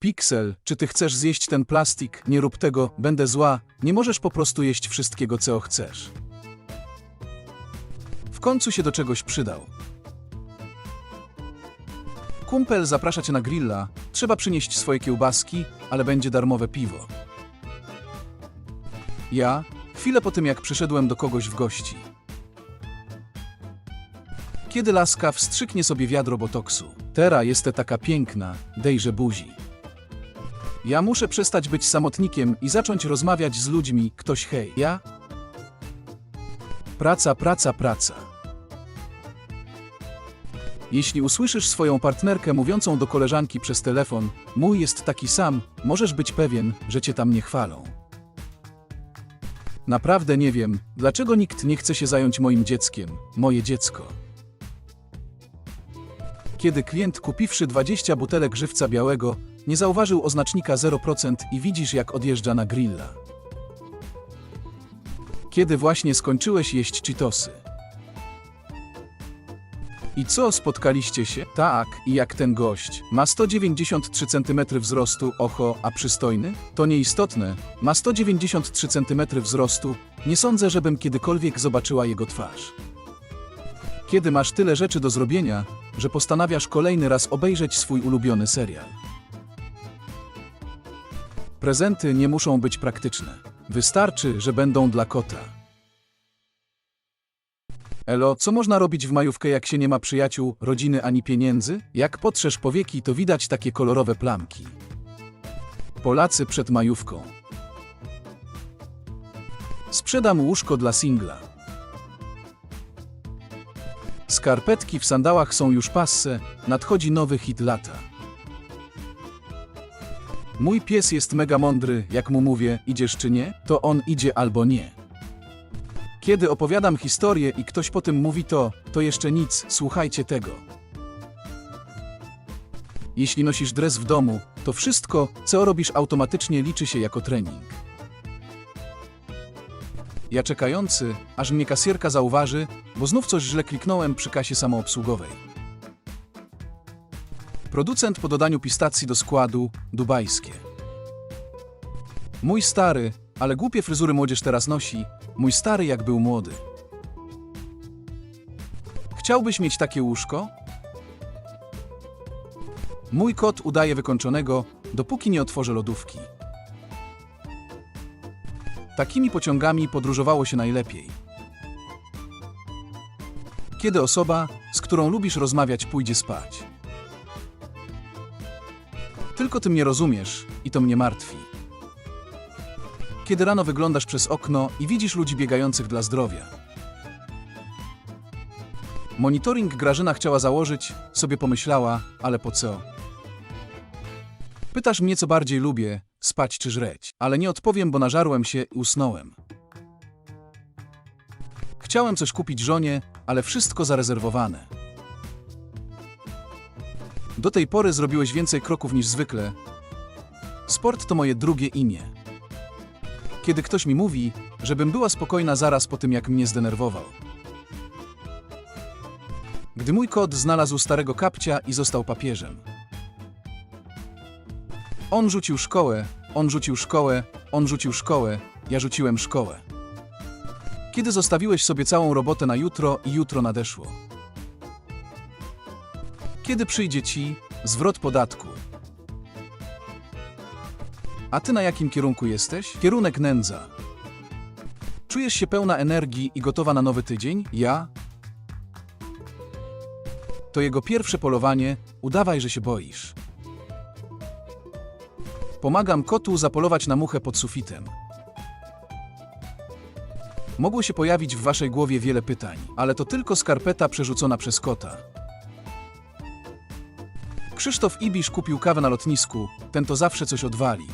Pixel, czy ty chcesz zjeść ten plastik? Nie rób tego, będę zła. Nie możesz po prostu jeść wszystkiego, co chcesz. W końcu się do czegoś przydał. Kumpel zaprasza cię na grilla, trzeba przynieść swoje kiełbaski, ale będzie darmowe piwo. Ja, chwilę po tym jak przyszedłem do kogoś w gości. Kiedy laska wstrzyknie sobie wiadro botoksu. Tera jeste taka piękna, dejże buzi. Ja muszę przestać być samotnikiem i zacząć rozmawiać z ludźmi. Ktoś hej, ja? Praca, praca, praca. Jeśli usłyszysz swoją partnerkę mówiącą do koleżanki przez telefon, mój jest taki sam, możesz być pewien, że cię tam nie chwalą. Naprawdę nie wiem, dlaczego nikt nie chce się zająć moim dzieckiem, moje dziecko. Kiedy klient kupiwszy 20 butelek żywca białego, nie zauważył oznacznika 0% i widzisz jak odjeżdża na grilla. Kiedy właśnie skończyłeś jeść Cheetosy. I co, spotkaliście się? Tak, i jak ten gość. Ma 193 cm wzrostu, oho, a przystojny? To nieistotne. Ma 193 cm wzrostu. Nie sądzę, żebym kiedykolwiek zobaczyła jego twarz. Kiedy masz tyle rzeczy do zrobienia, że postanawiasz kolejny raz obejrzeć swój ulubiony serial. Prezenty nie muszą być praktyczne. Wystarczy, że będą dla kota. Elo, co można robić w majówkę, jak się nie ma przyjaciół, rodziny ani pieniędzy? Jak potrzesz powieki, to widać takie kolorowe plamki. Polacy przed majówką. Sprzedam łóżko dla singla. Skarpetki w sandałach są już passe, nadchodzi nowy hit lata. Mój pies jest mega mądry, jak mu mówię, idziesz czy nie, to on idzie albo nie. Kiedy opowiadam historię i ktoś po tym mówi to, to jeszcze nic, słuchajcie tego. Jeśli nosisz dres w domu, to wszystko, co robisz automatycznie liczy się jako trening. Ja czekający, aż mnie kasjerka zauważy, bo znów coś źle kliknąłem przy kasie samoobsługowej. Producent po dodaniu pistacji do składu dubajskie. Mój stary, ale głupie fryzury młodzież teraz nosi, mój stary jak był młody. Chciałbyś mieć takie łóżko? Mój kot udaje wykończonego, dopóki nie otworzę lodówki. Takimi pociągami podróżowało się najlepiej. Kiedy osoba, z którą lubisz rozmawiać, pójdzie spać. Tylko ty mnie rozumiesz i to mnie martwi. Kiedy rano wyglądasz przez okno i widzisz ludzi biegających dla zdrowia. Monitoring Grażyna chciała założyć, sobie pomyślała, ale po co? Pytasz mnie, co bardziej lubię, spać czy żreć, ale nie odpowiem, bo nażarłem się i usnąłem. Chciałem coś kupić żonie, ale wszystko zarezerwowane. Do tej pory zrobiłeś więcej kroków niż zwykle. Sport to moje drugie imię. Kiedy ktoś mi mówi, żebym była spokojna zaraz po tym, jak mnie zdenerwował. Gdy mój kot znalazł starego kapcia i został papieżem. On rzucił szkołę, on rzucił szkołę, on rzucił szkołę, ja rzuciłem szkołę. Kiedy zostawiłeś sobie całą robotę na jutro i jutro nadeszło. Kiedy przyjdzie ci zwrot podatku? A ty na jakim kierunku jesteś? Kierunek nędza. Czujesz się pełna energii i gotowa na nowy tydzień? Ja? To jego pierwsze polowanie, udawaj, że się boisz. Pomagam kotu zapolować na muchę pod sufitem. Mogło się pojawić w waszej głowie wiele pytań, ale to tylko skarpeta przerzucona przez kota. Krzysztof Ibisz kupił kawę na lotnisku, ten to zawsze coś odwali.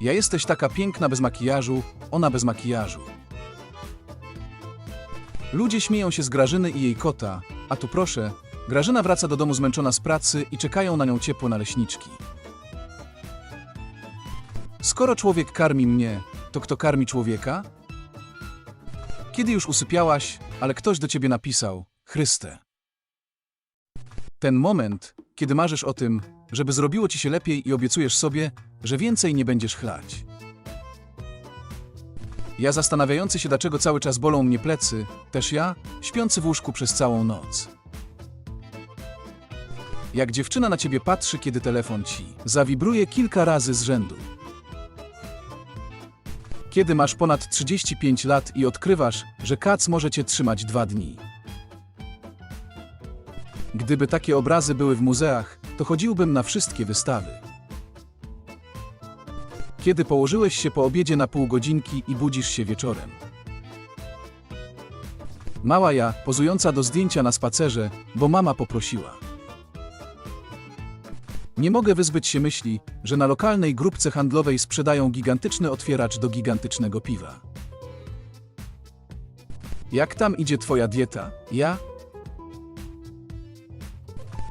Ja jesteś taka piękna bez makijażu, ona bez makijażu. Ludzie śmieją się z Grażyny i jej kota, a tu proszę, Grażyna wraca do domu zmęczona z pracy i czekają na nią ciepłe naleśniczki. Skoro człowiek karmi mnie, to kto karmi człowieka? Kiedy już usypiałaś, ale ktoś do ciebie napisał: Chryste. Ten moment, kiedy marzysz o tym, żeby zrobiło ci się lepiej i obiecujesz sobie, że więcej nie będziesz chlać. Ja zastanawiający się, dlaczego cały czas bolą mnie plecy, też ja, śpiący w łóżku przez całą noc. Jak dziewczyna na ciebie patrzy, kiedy telefon ci zawibruje kilka razy z rzędu. Kiedy masz ponad 35 lat i odkrywasz, że kac może cię trzymać dwa dni. Gdyby takie obrazy były w muzeach, to chodziłbym na wszystkie wystawy. Kiedy położyłeś się po obiedzie na pół godzinki i budzisz się wieczorem. Mała ja, pozująca do zdjęcia na spacerze, bo mama poprosiła. Nie mogę wyzbyć się myśli, że na lokalnej grupce handlowej sprzedają gigantyczny otwieracz do gigantycznego piwa. Jak tam idzie twoja dieta? Ja?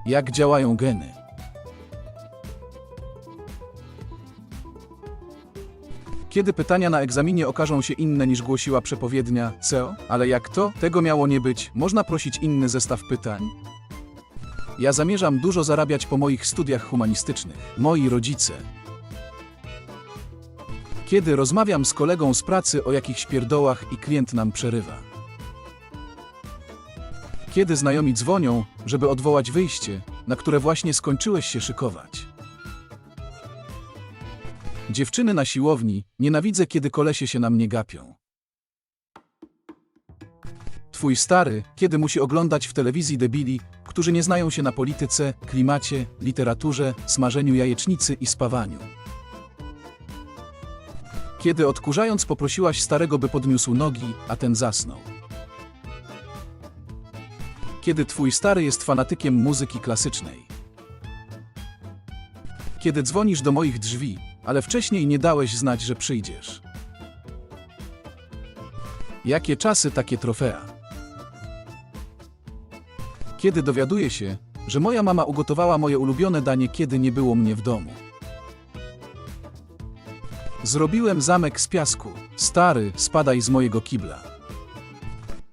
Jak działają geny? Kiedy pytania na egzaminie okażą się inne niż głosiła przepowiednia CEO, ale jak to, tego miało nie być, można prosić inny zestaw pytań? Ja zamierzam dużo zarabiać po moich studiach humanistycznych. Moi rodzice. Kiedy rozmawiam z kolegą z pracy o jakichś pierdołach i klient nam przerywa. Kiedy znajomi dzwonią, żeby odwołać wyjście, na które właśnie skończyłeś się szykować. Dziewczyny na siłowni, nienawidzę kiedy kolesie się na mnie gapią. Twój stary, kiedy musi oglądać w telewizji debili, którzy nie znają się na polityce, klimacie, literaturze, smażeniu jajecznicy i spawaniu. Kiedy odkurzając poprosiłaś starego, by podniósł nogi, a ten zasnął. Kiedy twój stary jest fanatykiem muzyki klasycznej. Kiedy dzwonisz do moich drzwi, ale wcześniej nie dałeś znać, że przyjdziesz. Jakie czasy, takie trofea. Kiedy dowiaduję się, że moja mama ugotowała moje ulubione danie, kiedy nie było mnie w domu. Zrobiłem zamek z piasku. Stary, spadaj z mojego kibla.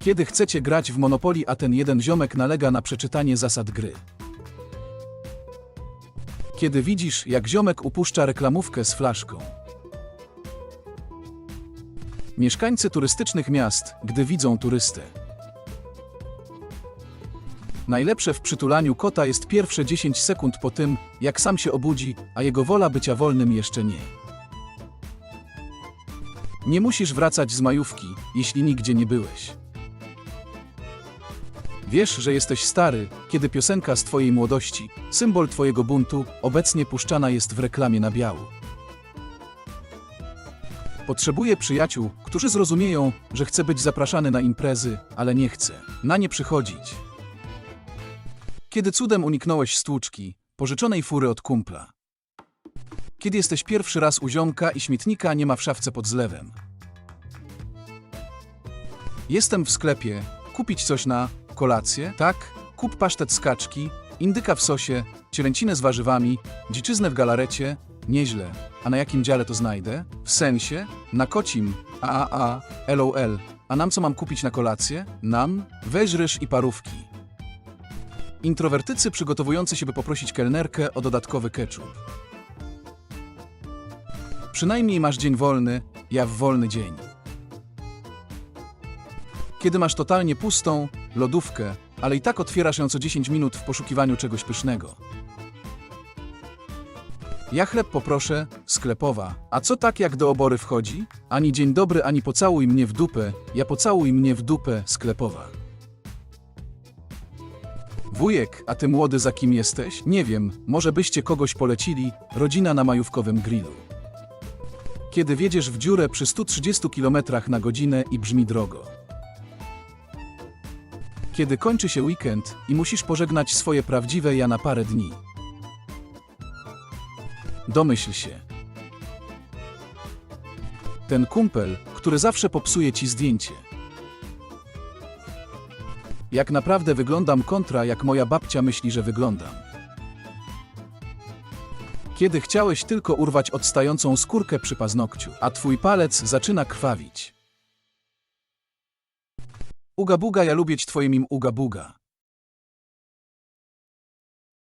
Kiedy chcecie grać w Monopoly, a ten jeden ziomek nalega na przeczytanie zasad gry. Kiedy widzisz, jak ziomek upuszcza reklamówkę z flaszką. Mieszkańcy turystycznych miast, gdy widzą turystę. Najlepsze w przytulaniu kota jest pierwsze 10 sekund po tym, jak sam się obudzi, a jego wola bycia wolnym jeszcze nie. Nie musisz wracać z majówki, jeśli nigdzie nie byłeś. Wiesz, że jesteś stary, kiedy piosenka z twojej młodości, symbol twojego buntu, obecnie puszczana jest w reklamie na biału. Potrzebuję przyjaciół, którzy zrozumieją, że chcę być zapraszany na imprezy, ale nie chcę na nie przychodzić. Kiedy cudem uniknąłeś stłuczki, pożyczonej fury od kumpla. Kiedy jesteś pierwszy raz u ziomka i śmietnika nie ma w szafce pod zlewem. Jestem w sklepie, kupić coś na kolację? Tak, kup pasztet z kaczki, indyka w sosie, cielęcinę z warzywami, dziczyznę w galarecie. Nieźle. A na jakim dziale to znajdę? W sensie? Na kocim. A, a, a, LOL. A nam co mam kupić na kolację? Nam? Weź ryż i parówki. Introwertycy przygotowujący się, by poprosić kelnerkę o dodatkowy ketchup. Przynajmniej masz dzień wolny, ja w wolny dzień. Kiedy masz totalnie pustą lodówkę, ale i tak otwierasz ją co 10 minut w poszukiwaniu czegoś pysznego. Ja chleb poproszę, sklepowa. A co tak jak do obory wchodzi? Ani dzień dobry, ani pocałuj mnie w dupę, ja pocałuj mnie w dupę, sklepowa. Wujek, a ty młody za kim jesteś? Nie wiem, może byście kogoś polecili, rodzina na majówkowym grillu. Kiedy wiedziesz w dziurę przy 130 km na godzinę i brzmi drogo. Kiedy kończy się weekend i musisz pożegnać swoje prawdziwe ja na parę dni. Domyśl się. Ten kumpel, który zawsze popsuje ci zdjęcie. Jak naprawdę wyglądam kontra, jak moja babcia myśli, że wyglądam. Kiedy chciałeś tylko urwać odstającą skórkę przy paznokciu, a twój palec zaczyna krwawić. Uga buga, ja lubię twoje mim uga buga.